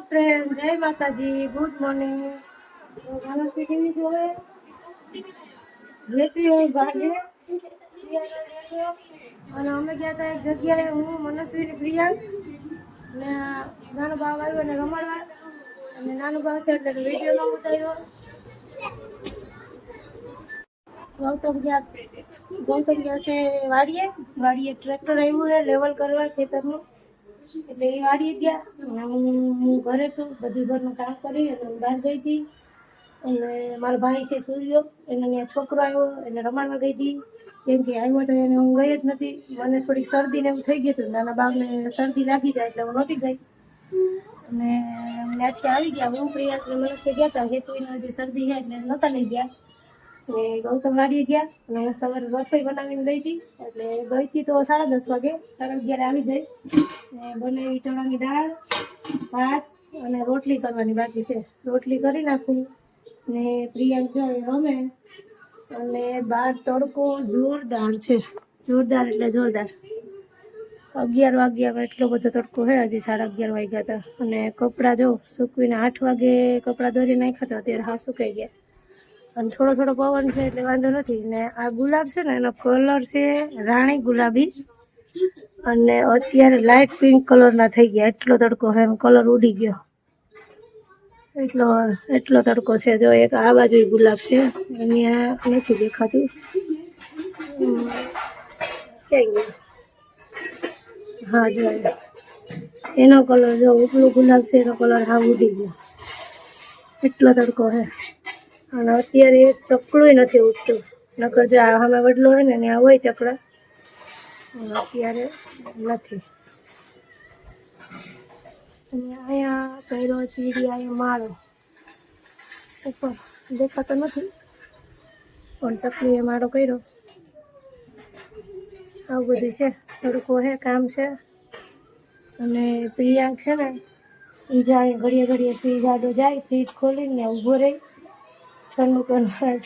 Friend જય માતાજી good morning માનસી કેવી જોવે ભાગે અને અમે ગયા હતા એક જગ્યાએ હું મનસ્વી પ્રિયાંક ને નાનો ભાવ આવ્યો અને રમાડવા અને નાનો ભાવ છે એટલે વીડિયો ન ઉતાર્યો ગૌતમ ગયા ગૌતમ ગયા છે વાડીએ વાડીએ ટ્રેક્ટર આવ્યું છે લેવલ કરવા ખેતરનું એટલે એ વાડીએ ગયા. હું ઘરે છું, બધું ઘરનું કામ કરી અને હું બહાર ગઈ હતી. અને મારો ભાઈ છે સૂર્યો, એને ત્યાં છોકરો આવ્યો, એને રમાડવા ગઈ હતી. કેમ કે આવ્યો તો એને હું ગઈ જ નથી. મને થોડીક શરદી ને એવું થઈ ગયું હતું. નાના બાગને શરદી લાગી જાય એટલે હું નહોતી ગઈ. અને ત્યાંથી આવી ગયા. હું, પ્રિયા મને ગયા હતા. હેતુને હજી શરદી છે એટલે નહોતા લઈ ગયા. ને ગૌતમ વાડીએ ગયા અને હું સવારે રસોઈ બનાવીને ગઈ. હતી એટલે ગઈ હતી તો સાડા દસ વાગે, સાડા અગિયારે આવી ગઈ. ને બનાવી ચણાની દાળ, ભાત અને રોટલી કરવાની બાકી છે. રોટલી કરી નાખું. ને પ્રિયાંક જો રમે અને બાર તડકો જોરદાર છે. જોરદાર એટલે જોરદાર. અગિયાર વાગ્યા એટલો બધો તડકો છે, હજી સાડા અગિયાર વાગ્યા હતા. અને કપડાં જો સૂકવીને આઠ વાગે કપડાં દોરી નાખ્યા હતા, અત્યારે હા સુકાઈ ગયા. અને થોડો થોડો પવન છે એટલે વાંધો નથી. ને આ ગુલાબ છે ને, એનો કલર છે રાણી ગુલાબી. અને અત્યારે લાઇટ પિંક કલરના થઈ ગયા. એટલો તડકો છે, એમ કલર ઉડી ગયો. એટલો એટલો તડકો છે. જો એક આ બાજુ ગુલાબ છે. અહીંયા નથી દેખાતું. હા, જો. એનો કલર જો ઉપલું ગુલાબ છે, એનો કલર હા ઉડી ગયો. એટલો તડકો છે. અને અત્યારે ચકડું નથી ઉઠતું નકર જે સામે વડલો હોય ને ત્યાં હોય ચકડા. અત્યારે નથી. અને અહીંયા કર્યો ચીડી અહીંયા માળો. ઉપર દેખાતો નથી. પણ ચકલીએ માળો કર્યો. આવું બધું છે. થોડુંક હે, કામ છે. અને પ્રિયાંક છે ને એ જાય, ઘડીએ ઘડીએ ફ્રીજ આડો જાય, ફ્રીજ ખોલીને ઊભો રહી. ઠંડુ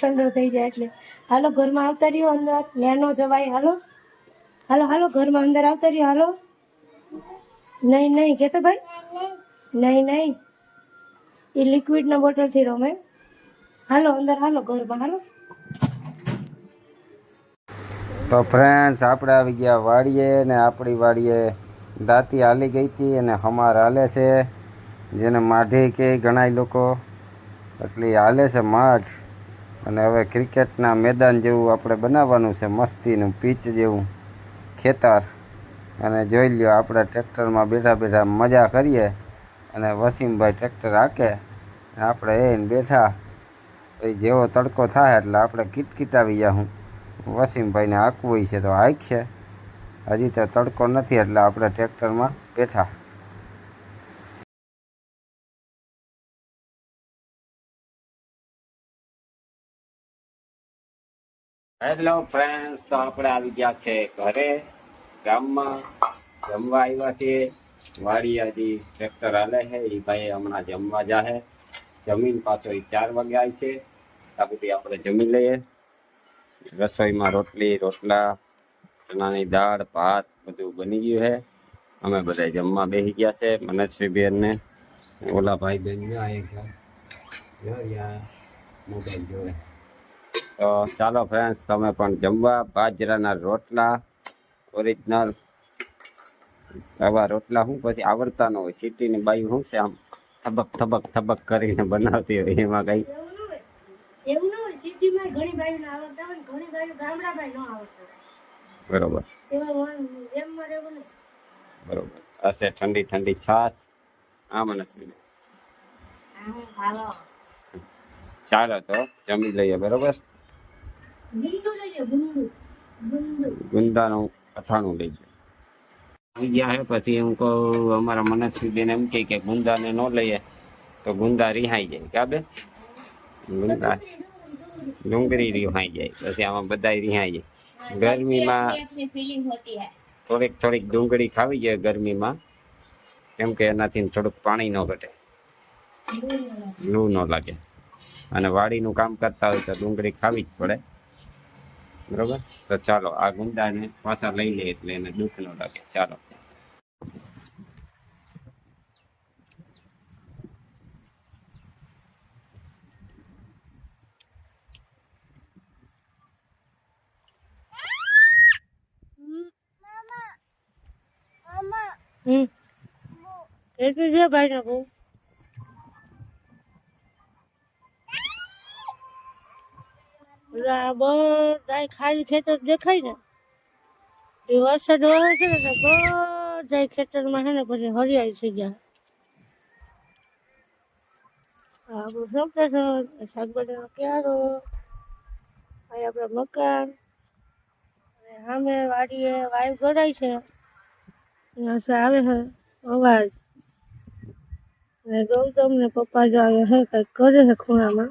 ઠંડો થઈ જાય એટલે. હાલો, ઘરમાં આવતા રહ્યો અંદર. ન્યાનો જવાય, હાલો. હાલો હાલો, ઘરમાં અંદર આવતા રહ્યો, હાલો. નહીં નહીં કહેતો ભાઈ? નહીં નહીં. એ લિક્વિડના બોટલથી રમે. હાલો, અંદર હાલો, ઘરમાં, હાલો. તો ફ્રેન્ડ્સ આપણે આવી ગયા વાડીએ ને આપણી વાડીએ દાંતી હાલી ગઈ હતી અને હમાર હાલે છે. જેને માઢી કે ઘણાય લોકો. એટલે હાલે છે માઠ. અને હવે ક્રિકેટના મેદાન જેવું આપણે બનાવવાનું છે, મસ્તીનું પીચ જેવું. ખેતર. અને જોઈ લ્યો, આપણે ટ્રેક્ટરમાં બેઠા બેઠા મજા કરીએ. અને વસીમભાઈ ટ્રેક્ટર હાકે. આપણે એને બેઠા. પછી જેવો તડકો થાય એટલે આપણે કિટકિટ આવી જાઉં વસીમભાઈને હાંકવું છે તો હાંકશે. હજી તો તડકો નથી એટલે આપણે ટ્રેક્ટરમાં બેઠા. હેલો ફ્રેન્ડ્સ તો આપણે આવી ગયા છે ઘરે, ગામમાં. જમવા આવ્યા છીએ. વાડી હજી ટ્રેક્ટર હાલે છે. એ ભાઈ હમણાં જમવા જાહે. જમીન પાછો એ ચાર વાગે આવી છે. આ બધી આપણે જમી લઈએ. રસોઈમાં રોટલી, રોટલા, ચણાની દાળ, ભાત બધું બની ગયું છે. અમે બધા જમવા બેસી ગયા છે. મનસ્વી બેન ને ઓલા ભાઈ બેન મોબાઈલ જોવે તો ચાલો ફ્રેન્ડ્સ તમે પણ જમવા બાજરાના રોટલા ઓરિજિનલ આવા રોટલા શું પછી આવડતા ન હોય સિટીની બાયું શું છે આમ થબક થબક થબક કરીને બનાવતી હોય એમાં કઈ? એવું ન હોય સિટીમાં ઘણી બાઈઓને આવડતા હોય ઘણી બાઈઓ ગામડા બાઈ ન આવડતા બરોબર. એવા રહેવું નહીં. બરોબર. હશે ઠંડી ઠંડી છાશ. આ મનસ્વી ચાલો તો જમી લઈએ બરોબર ગુંદુ લઈ લો ગુંદુ ગુંદુ ગુંદાનું અથાણું લઈ જાય ગયા હે પછી હું કહું અમારા મનસ્વી એમ કહે કે ગુંદાને ન લઈએ તો ગુંદા રિહાઈ જાય કાબે ગુંદા ડુંગળી રિહાઈ જાય પછી આમાં બધા રિહાઈ જાય. ગરમીમાં થોડીક થોડીક ડુંગળી ખાવી જોઈએ ગરમીમાં કેમ કે એનાથી થોડુંક પાણી ન ઘટે. લૂ ન લાગે. અને વાડીનું કામ કરતા હોય તો ડુંગળી ખાવી જ પડે. બરોબર? તો ચાલો, આ ગુંદાને પાછા લઈ લે એટલે એને દુઃખ ન લાગે ચાલો. હમ. એ તો છે ભાઈ ના બહુ. આ બધા ખાલી ખેતર દેખાય ને, એ વરસાદ વરસે છે ને તો બધા ખેતરમાં છે ને પછી હરિયાળી થઈ જાય. આપણું સપ્ટેશન શાકભાજીનો ક્યારો અહીં આપણા મકાન, અને સામે વાડીએ વાયુ ગળાય છે આવે છે, અવાજ. અને ગૌતમ ને પપ્પા જો આવે છે, કંઈક કરે છે ખૂણામાં.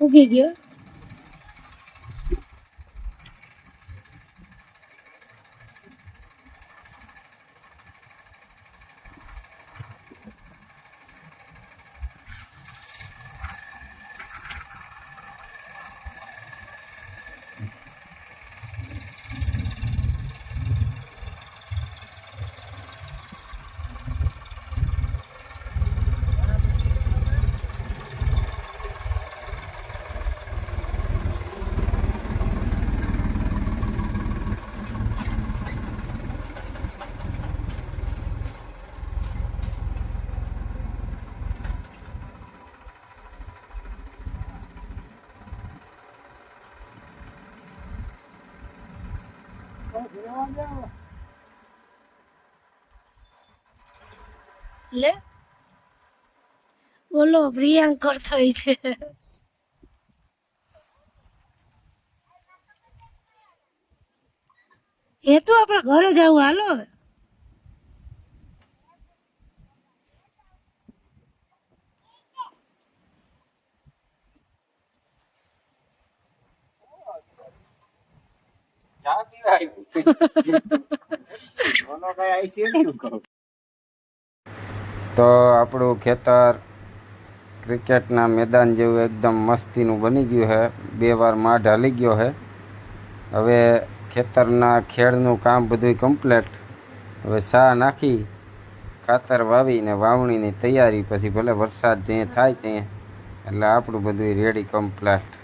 આવ્યા ઉગી ગયો લે બોલો પ્રિયાંક થઈ છે એ તો આપણે ઘરે જવું હાલો હવે. તો આપણું ખેતર ક્રિકેટના મેદાન જેવું એકદમ મસ્તીનું બની ગયું છે. બે વાર માઢ હાલી ગયો છે. હવે ખેતરના ખેડનું કામ બધું કમ્પ્લેટ હવે સા નાખી, ખાતર વાવીને વાવણીની તૈયારી, પછી ભલે વરસાદ જે થાય ત્યાં. એટલે આપણું બધું રેડી કમ્પ્લેટ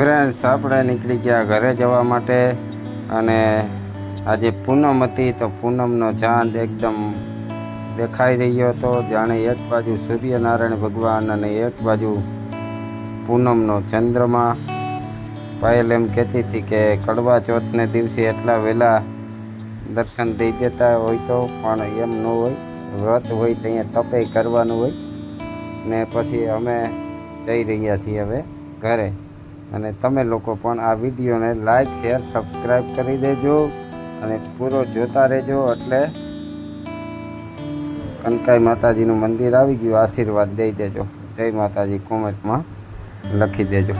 ફ્રેન્ડ્સ આપણે નીકળી ગયા ઘરે જવા માટે અને આજે પૂનમ હતી તો પૂનમનો ચાંદ એકદમ દેખાઈ રહ્યો હતો. જાણે એક બાજુ સૂર્યનારાયણ ભગવાન અને એક બાજુ પૂનમનો ચંદ્રમા. પાયલ એમ કહેતી હતી કે કડવા ચોથને દિવસે એટલા વહેલા દર્શન દઈ દેતા હોય તો, પણ એમ ન હોય. વ્રત હોય તો અહીંયા તપે કરવાનું હોય. ને પછી અમે જઈ રહ્યા છીએ હવે ઘરે. અને તમે લોકો પણ આ વિડીયોને લાઈક, શેર, સબસ્ક્રાઈબ કરી દેજો. અને પૂરો જોતા રહેજો એટલે કનકાઈ માતાજીનું મંદિર આવી ગયું. આશીર્વાદ દઈ દેજો. જય માતાજી કોમેન્ટમાં લખી દેજો.